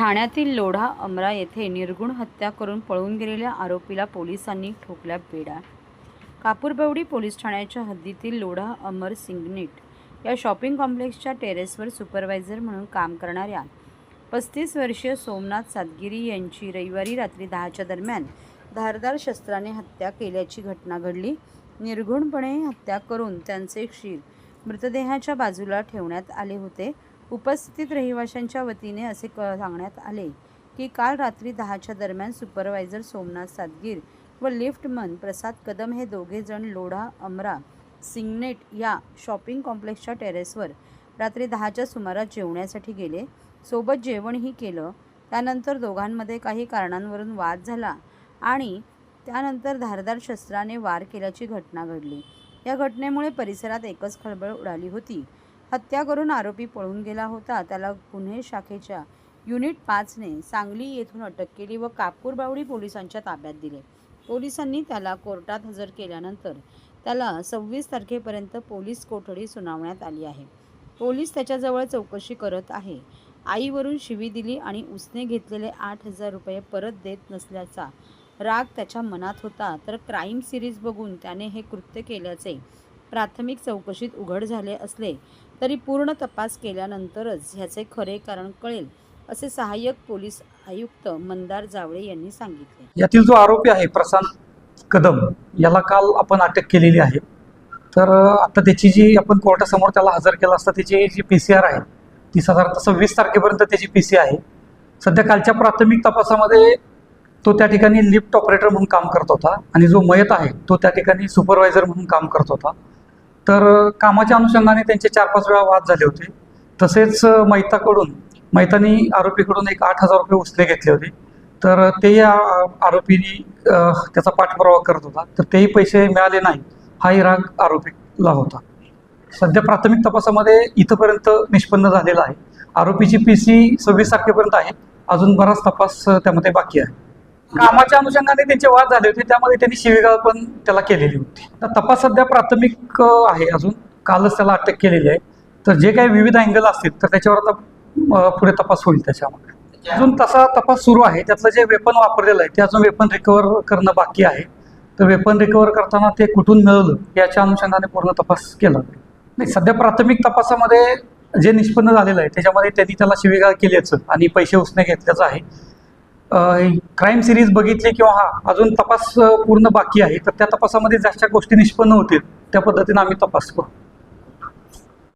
ठाण्यातील लोढा अमरा येथे निर्गुण हत्या करून पळून गेलेल्या आरोपीला पोलिसांनी ठोकल्या बेडा कापूरबवडी पोलीस ठाण्याच्या हद्दीतील लोढा अमर सिंगनेट या शॉपिंग कॉम्प्लेक्सच्या टेरेसवर सुपरवायझर म्हणून काम करणाऱ्या पस्तीस वर्षीय सोमनाथ सातगिरी यांची रविवारी रात्री दहाच्या दरम्यान धारदार शस्त्राने हत्या केल्याची घटना घडली. निर्घुणपणे हत्या करून त्यांचे शिर मृतदेहाच्या बाजूला ठेवण्यात आले होते. उपस्थित रहिवाशांच्या वतीने असे क सांगण्यात आले की काल रात्री दहाच्या दरम्यान सुपरवायझर सोमनाथ सातगीर व लिफ्टमन प्रसाद कदम हे दोघे जण लोढा अमरा सिंगनेट या शॉपिंग कॉम्प्लेक्सच्या टेरेसवर रात्री दहाच्या सुमारास जेवण्यासाठी गेले. सोबत जेवणही केलं. त्यानंतर दोघांमध्ये काही कारणांवरून वाद झाला आणि त्यानंतर धारदार शस्त्राने वार केल्याची घटना घडली. या घटनेमुळे परिसरात एकच खळबळ उडाली होती. हत्या करून आरोपी पळून गेला होता. त्याला गुन्हे शाखेच्या युनिट पाचने सांगली येथून अटक केली व कापूरबावडी पोलिसांच्या ताब्यात दिले. पोलिसांनी त्याला कोर्टात हजर केल्यानंतर त्याला सव्वीस तारखेपर्यंत पोलीस कोठडी सुनावण्यात आली आहे. पोलीस त्याच्याजवळ चौकशी करत आहे. आईवरून शिवी दिली आणि उसने घेतलेले आठ हजार रुपये परत देत नसल्याचा राग त्याच्या मनात होता. तर क्राईम सिरीज बघून त्याने हे कृत्य केल्याचे प्राथमिक चौकशीत उघड झाले असले तरी पूर्ण तपास केल्यानंतरच ह्याचे खरे कारण कळेल असे सहाय्यक पोलीस आयुक्त मंदार जावळे यांनी सांगितले. यातील जो आरोपी आहे प्रशांत कदम याला काल आपण अटक केलेली आहे. तर आता त्याची जी आपण कोर्टासमोर त्याला हजर केला असता त्याची जी पी सी आर आहे ती साधारणतः सव्वीस तारखेपर्यंत त्याची पी सी आहे. सध्या कालच्या प्राथमिक तपासामध्ये तो त्या ठिकाणी लिफ्ट ऑपरेटर म्हणून काम करत होता आणि जो मयत आहे तो त्या ठिकाणी सुपरवायझर म्हणून काम करत होता. तर कामाच्या अनुषंगाने त्यांचे चार पाच वेळा वाद झाले होते. तसेच मैताकडून मैतानी आरोपीकडून एक आठ हजार रुपये उसले घेतले होते. तर ते या आरोपीने त्याचा पाठपुरावा करत होता. तर तेही पैसे मिळाले नाही हाही राग आरोपीला होता. सध्या प्राथमिक तपासामध्ये इथंपर्यंत निष्पन्न झालेला आहे. आरोपीची पी सी सव्वीस तारखेपर्यंत आहे. अजून बराच तपास त्यामध्ये बाकी आहे. कामाच्या अनुषंगाने त्यांचे वाद झाले होते त्यामध्ये त्यांनी शिवीगाळ पण त्याला केलेली होती. तर तपास सध्या प्राथमिक आहे अजून. कालच त्याला अटक केलेली आहे. तर जे काही विविध अँगल असतील तर त्याच्यावर आता पुढे तपास होईल त्याच्यामध्ये. अजून तसा तपास सुरू आहे. त्यातलं जे वेपन वापरलेलं आहे ते अजून वेपन रिकवर करणं बाकी आहे. तर वेपन रिकवर करताना ते कुठून मिळवलं याच्या अनुषंगाने पूर्ण तपास केला नाही सध्या प्राथमिक तपासामध्ये जे निष्पन्न झालेलं आहे त्याच्यामध्ये त्यांनी त्याला शिवीगाळ केल्याचं आणि पैसे उसने घेतल्याचं आहे. क्राईम सिरीज बघितली किंवा हा अजून तपास पूर्ण बाकी आहे तर त्या तपासामध्ये ज्याच्या गोष्टी निष्पन्न होतील त्या पद्धतीनं आम्ही तपास करू.